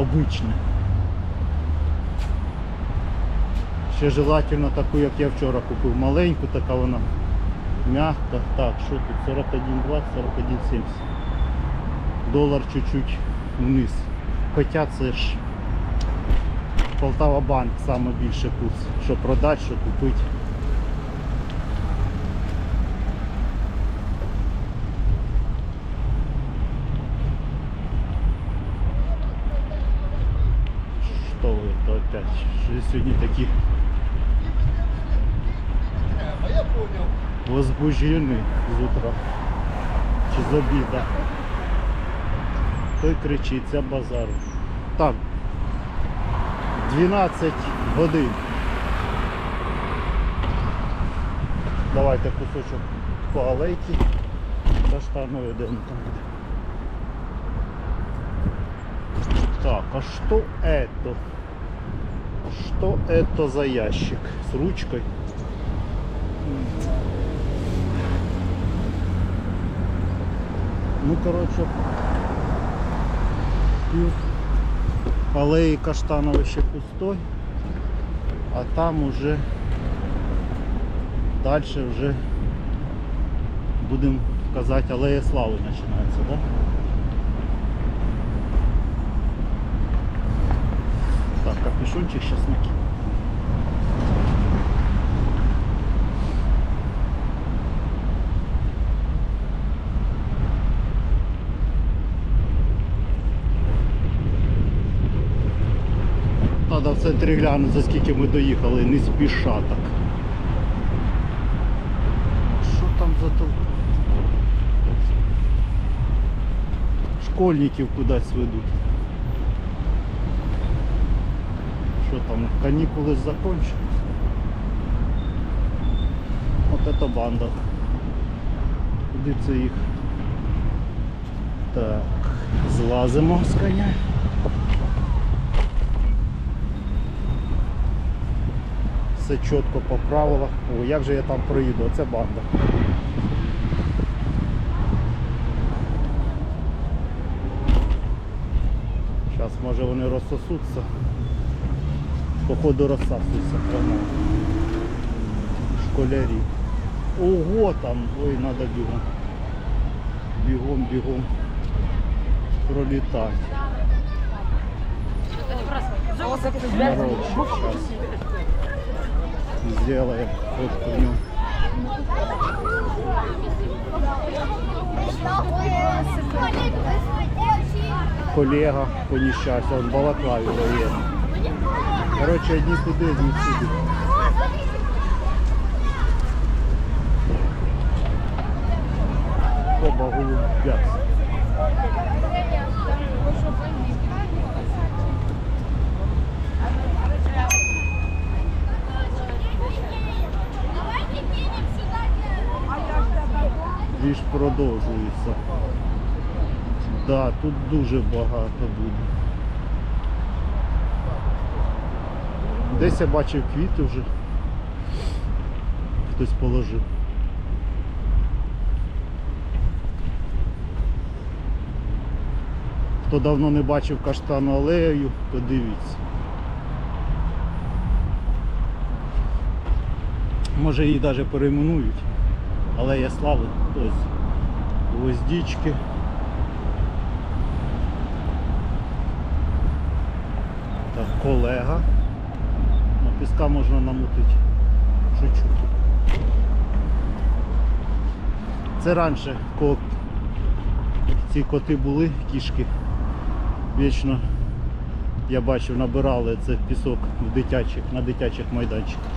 обичне. Ще желательно таку, як я вчора купив, маленьку, така вона м'яка. Так, що тут? 41,20, 41,70. Долар чуть-чуть вниз. Хоча це ж Полтава банк саме більше курс. Що продати, що купити. Что вы это опять? Я понял. возбуждены з утра. Чи з обіда. Той кричить, це базар. Так. 12 годин. Давайте кусочок по алейці. Каштанової де там буде. Так, а что это? Что это за ящик с ручкой? Ну, короче, пів алеї каштанової ще пустой, а там уже далі вже будемо казати алея слави починається, так? Да? Так, капюшончик сейчас накину. Треба в центрі глянути, за скільки ми доїхали, не спіша так. Що там за толпа? Школьників кудись ведуть. Що там, канікули ж закончились? От это банда. Куди це їх? Так, злазимо з коня. Все чітко по правилах. О, як же я там проїду? Оце банда. Зараз може вони розсосуться. Походу розсасуються прямо. Школярі. Ого там, ой, треба бігом. Бігом, бігом. Пролітати. Народ, сейчас сделаем фотку в нем. Колега по нещастю, он балаклаві дає. Короче, одні туди, одні сюди. Оба голубят. Двіж продовжується. Да, тут дуже багато буде. Десь я бачив квіти вже. Хтось положив. Хто давно не бачив каштану алею, подивіться. Може її навіть перейменують. Алея слави, ось гвоздички. Колега. Піска можна намутити. Шучу. Це раніше, коли ці коти були, кішки, вічно я бачив, набирали це пісок в дитячих, на дитячих майданчиках.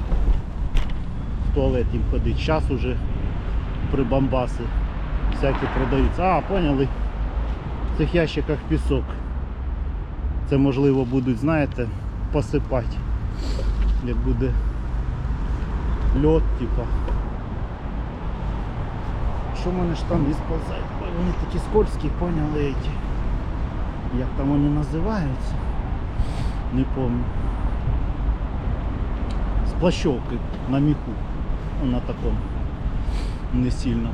В туалет їм ходить. Зараз уже прибамбаси всякі продаються. А, поняли? В цих ящиках пісок. Це можливо будуть, знаєте, посипати. Як буде льот, типа. Що в мене штани сползають? Ой, Вони такі скользкі, поняли які. Як там вони називаються? Не пам'ятаю. З плащовки на міху. На такому не сильно.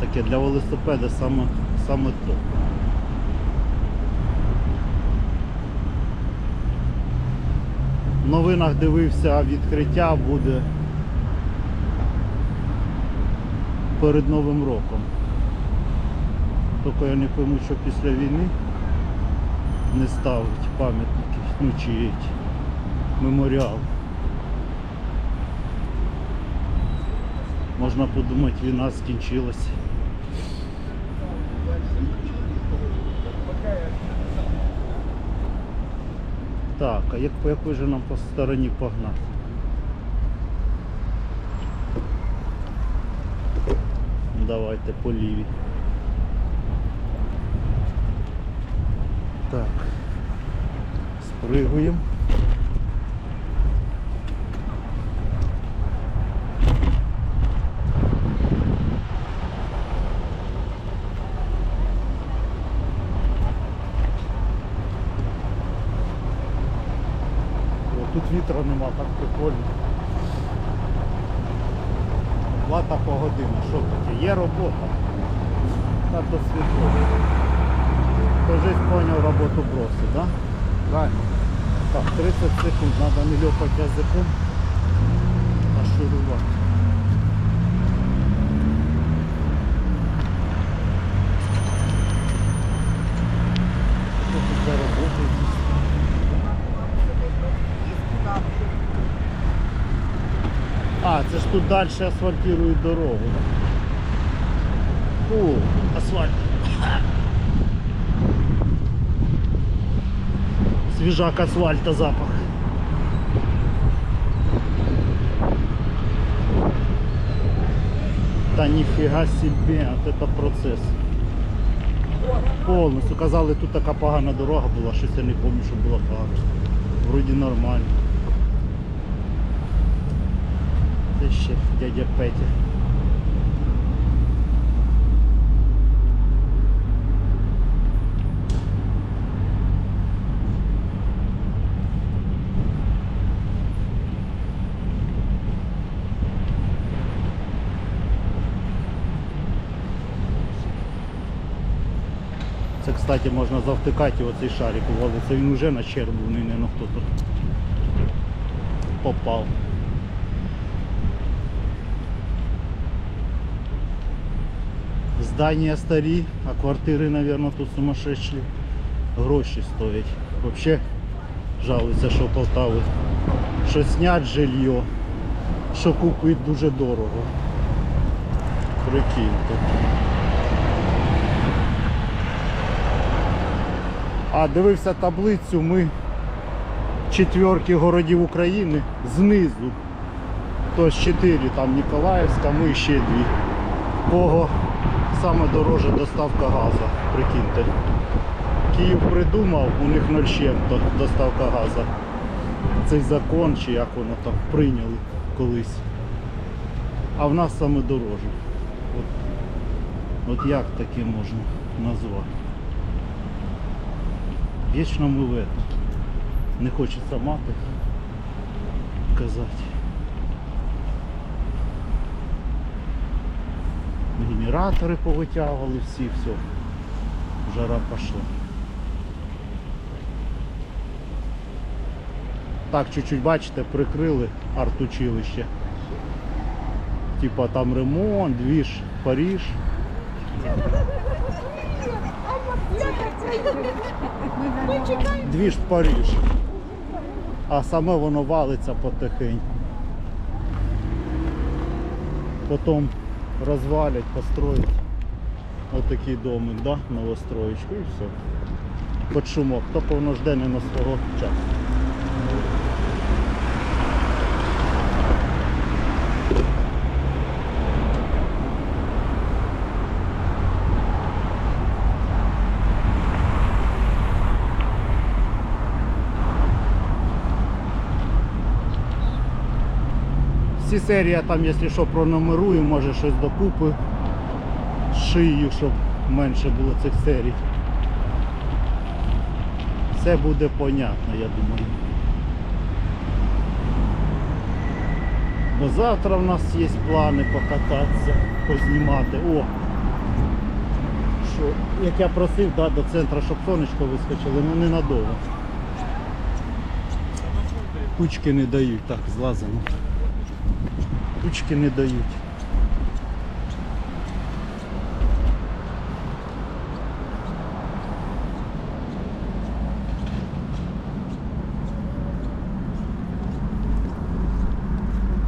Таке для велосипеда саме, саме то. Новинах дивився, відкриття буде перед Новим роком. Тільки я не пойму, що після війни не ставить пам'ятники, ну чи меморіал. Можна подумати, війна скінчилась. Так, а як по якій же нам по стороні погнати? Давайте по лівій. Так. Спригуємо. Вітра нема, так прикольно. Плата по годину, що таке? Є робота. Та то світло. Кажись, поняв роботу бросить, да? Правильно. Так, 30 секунд, треба не льопати язиком, а шурувати. Що тут за робота? якісь? А, це ж тут далі асфальтують дорогу. О, асфальт. Свіжак асфальта запах. Та ніфіга собі, от це процес. Повністю. Казали, тут така погана дорога була, щось я не пам'ятаю, що була погана. Вроді нормально. Це ще дядя Петя. Це, кстати, можна завтикати оцей шарик валиться. Він вже на червоний, не ну хто тут попав. Здання старі, а квартири, мабуть, тут сумасшедші гроші стоять. Взагалі жалуються, що Полтави. Що снять жилье, що купить дуже дорого. Прикиньте. А дивився таблицю, ми четверки городів України знизу. Тобто 4 там Ніколаївська, ми ще дві. Кого саме дорожча доставка газу, прикиньте. Київ придумав, у них 0 чим-то доставка газу. Цей закон чи як воно там прийняли колись. А в нас саме дороже. От, от як таке можна назвати? Вічно ми в. Не хочеться мати казати. Генератори повитягували всі, все. Жара пішла. Так, чуть-чуть, бачите, прикрили арт-училище. Типа там ремонт, двіж, Паріж. Двіж Паріж. А саме воно валиться потихеньку. Потім розвалять, построять отакий домик, да? новостроєчку і все. Під шумок, хто не на свого часу. Всі серії я там, якщо що, пронумерую, може щось докупи шию, щоб менше було цих серій. Все буде понятно, я думаю. Бо завтра в нас є плани покататися, познімати. О! Що, як я просив, да, до центру, щоб сонечко вискочило, ну ненадовго. Кучки не дають, так, злазимо. Кучки не дають.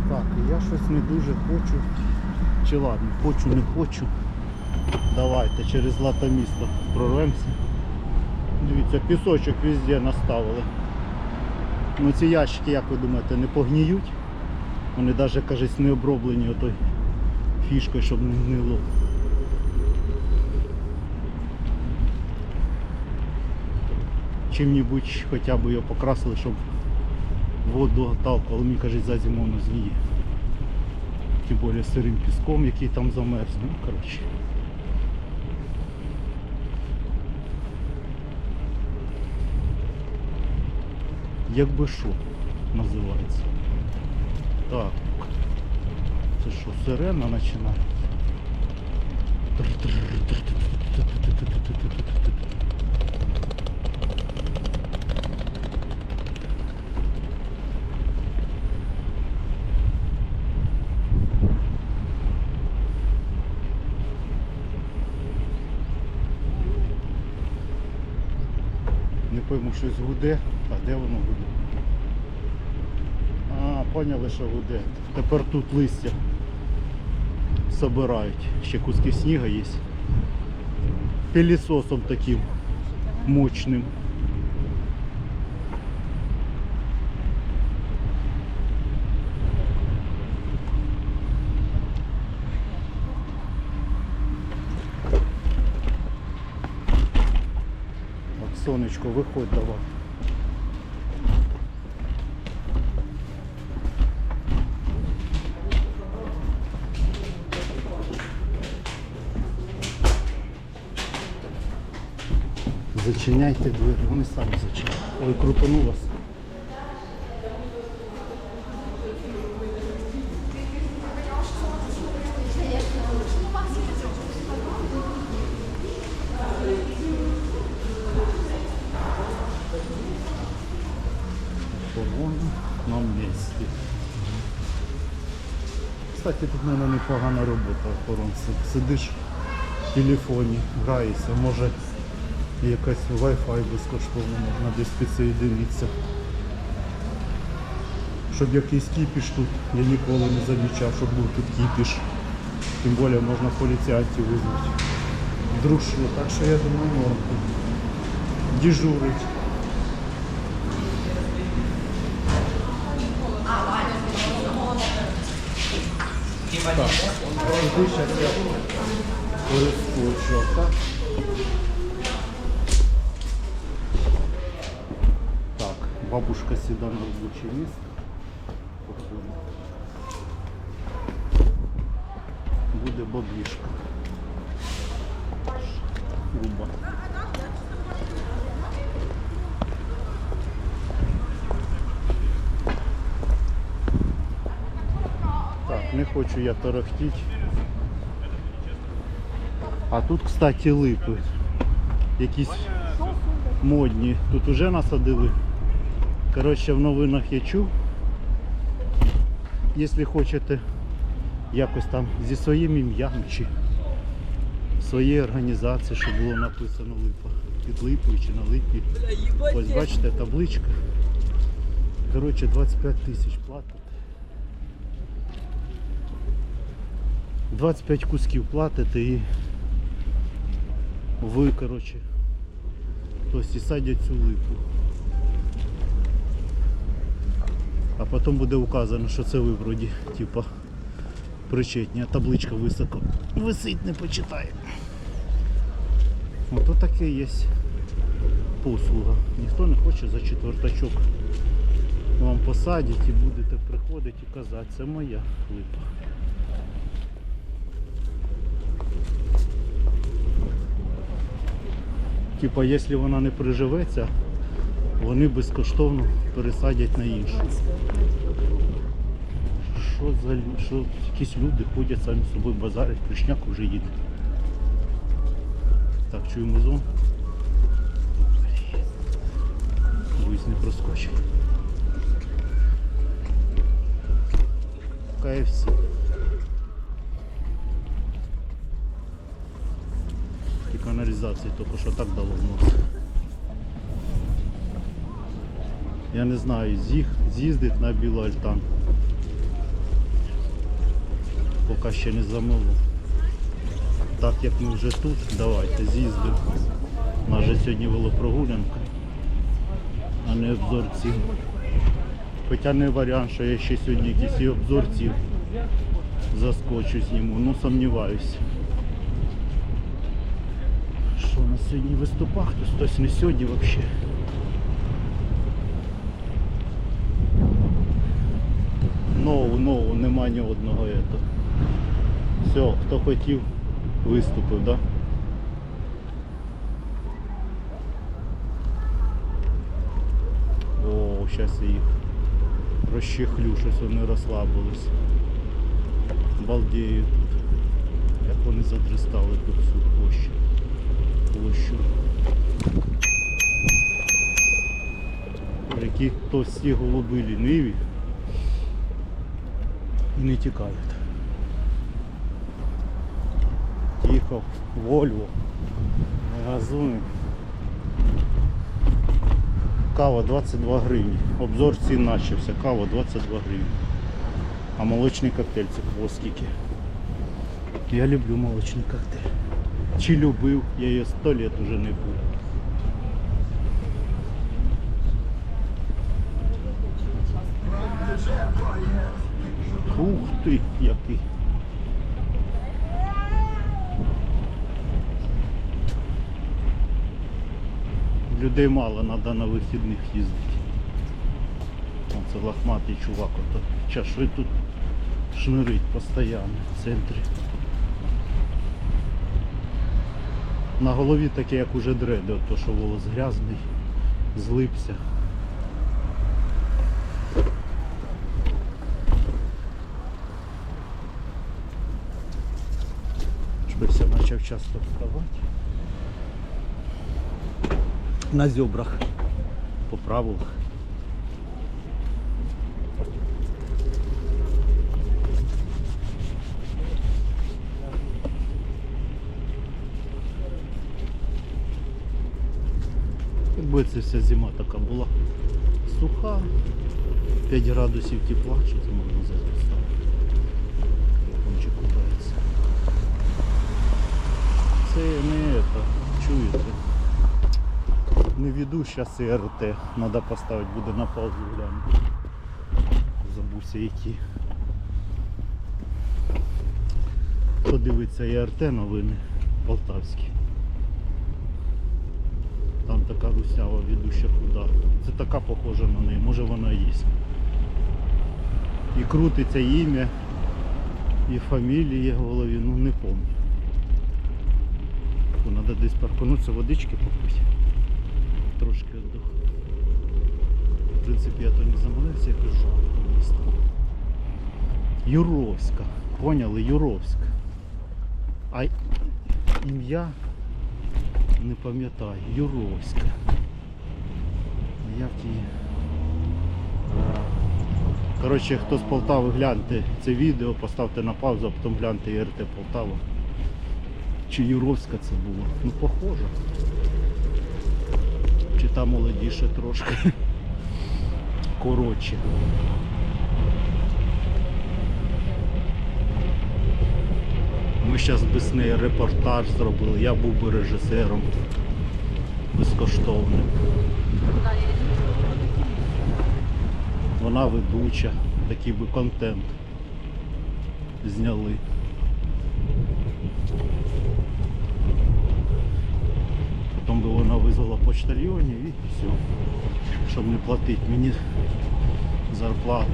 Так, я щось не дуже хочу. Чи ладно, хочу, не хочу. Давайте через латомісто прорвемося. Дивіться, пісочок везде наставили. Ну ці ящики, як ви думаєте, не погніють? Вони навіть, кажуть, не оброблені отой фішкою, щоб не гнило. Чим-небудь хоча б його покрасили, щоб воду отталкували. Мені кажуть, за зиму воно зміє. Тим більше сирим піском, який там замерз. Ну, коротше. Якби що називається. Так. Це що, сирена починає? Не пойму, щось гуде. А де воно гуде? Поняли, що гуде. Тепер тут листя собирають. Ще куски сніга є. Пилісосом таким мощним. Сонечко, виходь давай. Зачиняйте двері, вони самі зачиняють. Ой, крутану вас. Кстати, тут в мене непогана робота охоронця. Сидиш в телефоні, граєшся, може якась Wi-Fi безкоштовно можна десь підсоєдинитися. Щоб якийсь кіпіш тут я ніколи не замічав, щоб був тут кіпіш. Тим більше можна поліціянтів визвати. Вдруг що, так що я думаю норм. Дежурить. Так, зараз я перескочу, так? Так, бабушка сідає на робоче місце. Буде баблішка. Груба. Так, не хочу я торохтіть. А тут, кстати, липи. Якісь модні. Тут уже насадили. Коротше, в новинах я чув. Якщо хочете якось там зі своїм ім'ям чи своєї організації, щоб було написано липа. Під липою чи на липі. Ось бачите, табличка. Коротше, 25 тисяч платите. 25 кусків платите і ви, коротше, тобто і садять цю липу. А потім буде указано, що це ви вроді, типа, причетні, а табличка високо висить, не почитає. Ото таке є послуга. Ніхто не хоче за четвертачок вам посадять і будете приходити і казати, це моя липа. Типа, якщо вона не приживеться, вони безкоштовно пересадять на іншу. Що за що якісь люди ходять самі з собою базарять, кришняк вже їде. Так, чуємо зон. Боюсь не проскочить. KFC. І каналізації тільки що так дало в. Я не знаю, з'їх, з'їздить на білу альтанку. Поки ще не замовив. Так як ми вже тут, давайте з'їздимо. У нас же сьогодні велопрогулянка, а не обзор цін. Хоча не варіант, що я ще сьогодні якийсь і обзор заскочу зніму, ну сумніваюся. Що на сьогодні виступах? Хтось хтось не сьогодні взагалі. Нову, нову, нема ні одного этого. Все, хто хотів, виступив, да? О, зараз я їх розчехлю, щось вони розслабились. Балдею тут. Як вони задристали тут всю площу. Площу. Які товсті голуби ліниві і не тікають. Тихо, Вольво, не. Кава 22 гривні. Обзор цін начався. Кава 22 гривні. А молочний коктейль це кого скільки. Я люблю молочний коктейль. Чи любив, я її 100 лет уже не пив. Ух ти, який. Людей мало, треба на вихідних їздити. Оце лохматий чувак, ото чаши тут шнирить постійно в центрі. На голові таке, як уже дреди, то що волос грязний, злипся. Часто вставати. На зьобрах по правилах. Якби це вся зима така була суха, 5 градусів тепла, що це можна зараз ставити. Це не это, чуєте. Не веду зараз РТ. Надо поставити, буде на паузу глянути. Забувся які. Хто дивиться ІРТ новини полтавські. Там така русява ведуща куда. Це така похожа на неї, може вона є. І крутиться ім'я, і фамілія в голові, ну не пам'ятаю. Треба десь парканутися, водички попити. Трошки віддох. В принципі, я то не замовився, якось жарко місто. Юровська. Поняли? Юровська. А ім'я не пам'ятаю. Юровська. Як її? Коротше, хто з Полтави гляньте це відео, поставте на паузу, а потім гляньте ІРТ Полтава. Чи Юровська це було? Ну похоже. Чи та молодіше трошки. Коротше. Ми зараз без неї репортаж зробили. Я був би режисером безкоштовним. Вона ведуча, такий би контент зняли. Потім би вона визвала почтальйонів і все. Щоб не платити мені зарплату.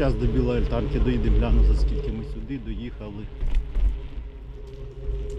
Зараз до білої альтанки доїдемо, гляну, за скільки ми сюди доїхали.